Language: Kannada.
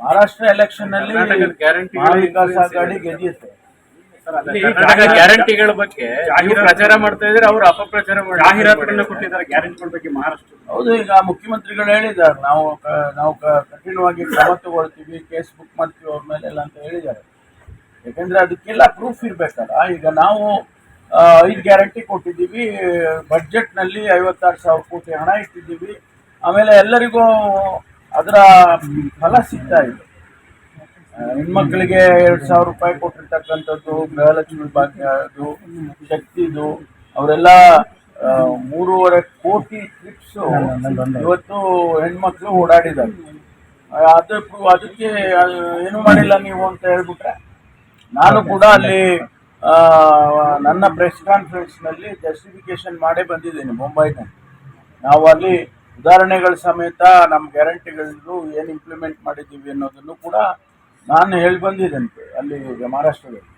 ಮಹಾರಾಷ್ಟ್ರ ಎಲೆಕ್ಷನ್ guarantee ಮಹಾವಿಕಾಸ್ ಆಘಾಡಿ ಗೆದ್ದಿತ್ತು. ಗ್ಯಾರಂಟಿಗಳ ಬಗ್ಗೆ ಪ್ರಚಾರ ಮಾಡ್ತಾ ಇದ್ರೆ ಅವ್ರು ಅಪಪ್ರಚಾರ ಮಾಡಿ ಜಾಹೀರಾತುಗಳನ್ನ ಕೊಟ್ಟಿದ್ದಾರೆ ಗ್ಯಾರಂಟಿಗಳ ಬಗ್ಗೆ ಮಹಾರಾಷ್ಟ್ರ. ಹೌದು ಈಗ ಮುಖ್ಯಮಂತ್ರಿಗಳು ಹೇಳಿದ್ದಾರೆ ನಾವು ನಾವು ಕಠಿಣವಾಗಿ ಕ್ರಮ ತಗೊಳ್ತೀವಿ ಕೇಸ್ ಬುಕ್ ಮಾಡ್ತೀವಿ ಅವ್ರ ಮೇಲೆ ಅಂತ ಹೇಳಿದ್ದಾರೆ. ಯಾಕಂದ್ರೆ ಅದಕ್ಕೆಲ್ಲ ಪ್ರೂಫ್ ಇರ್ಬೇಕಲ್ಲ ಈಗ ನಾವು ಐದು ಗ್ಯಾರಂಟಿ ಕೊಟ್ಟಿದ್ದೀವಿ ಬಜೆಟ್ನಲ್ಲಿ ಐವತ್ತಾರು ಸಾವಿರ ಕೋಟಿ ಹಣ ಇಟ್ಟಿದ್ದೀವಿ ಆಮೇಲೆ ಎಲ್ಲರಿಗೂ ಅದರ ಫಲ ಸಿಗ್ತಾ ಇದೆ. ಹೆಣ್ಮಕ್ಳಿಗೆ ಎರಡ್ ಸಾವಿರ ರೂಪಾಯಿ ಕೊಟ್ಟಿರ್ತಕ್ಕಂಥದ್ದು ಗೃಹಲಕ್ಷ್ಮಿ ಭಾಗ್ಯ ಅದು ಶಕ್ತಿದು ಅವರೆಲ್ಲ ಮೂರುವರೆ ಕೋಟಿ ಟ್ರಿಪ್ಸ್ ಇವತ್ತು ಹೆಣ್ಮಕ್ಳು ಓಡಾಡಿದ್ದಾರೆ. ಅದಕ್ಕೂ ಅದಕ್ಕೆ ಏನು ಮಾಡಿಲ್ಲ ನೀವು ಅಂತ ಹೇಳ್ಬಿಟ್ರೆ ನಾನು ಕೂಡ ಅಲ್ಲಿ ನನ್ನ ಪ್ರೆಸ್ ಕಾನ್ಫರೆನ್ಸ್ನಲ್ಲಿ ಜಸ್ಟಿಫಿಕೇಶನ್ ಮಾಡೇ ಬಂದಿದ್ದೀನಿ ಮುಂಬೈನಲ್ಲಿ. ನಾವು ಅಲ್ಲಿ ಉದಾಹರಣೆಗಳ ಸಮೇತ ನಮ್ಮ ಗ್ಯಾರಂಟಿಗಳದ್ದು ಏನು ಇಂಪ್ಲಿಮೆಂಟ್ ಮಾಡಿದ್ದೀವಿ ಅನ್ನೋದನ್ನು ಕೂಡ ನಾನು ಹೇಳಿ ಬಂದಿದ್ದಂತೆ ಅಲ್ಲಿ ಮಹಾರಾಷ್ಟ್ರದಲ್ಲಿ.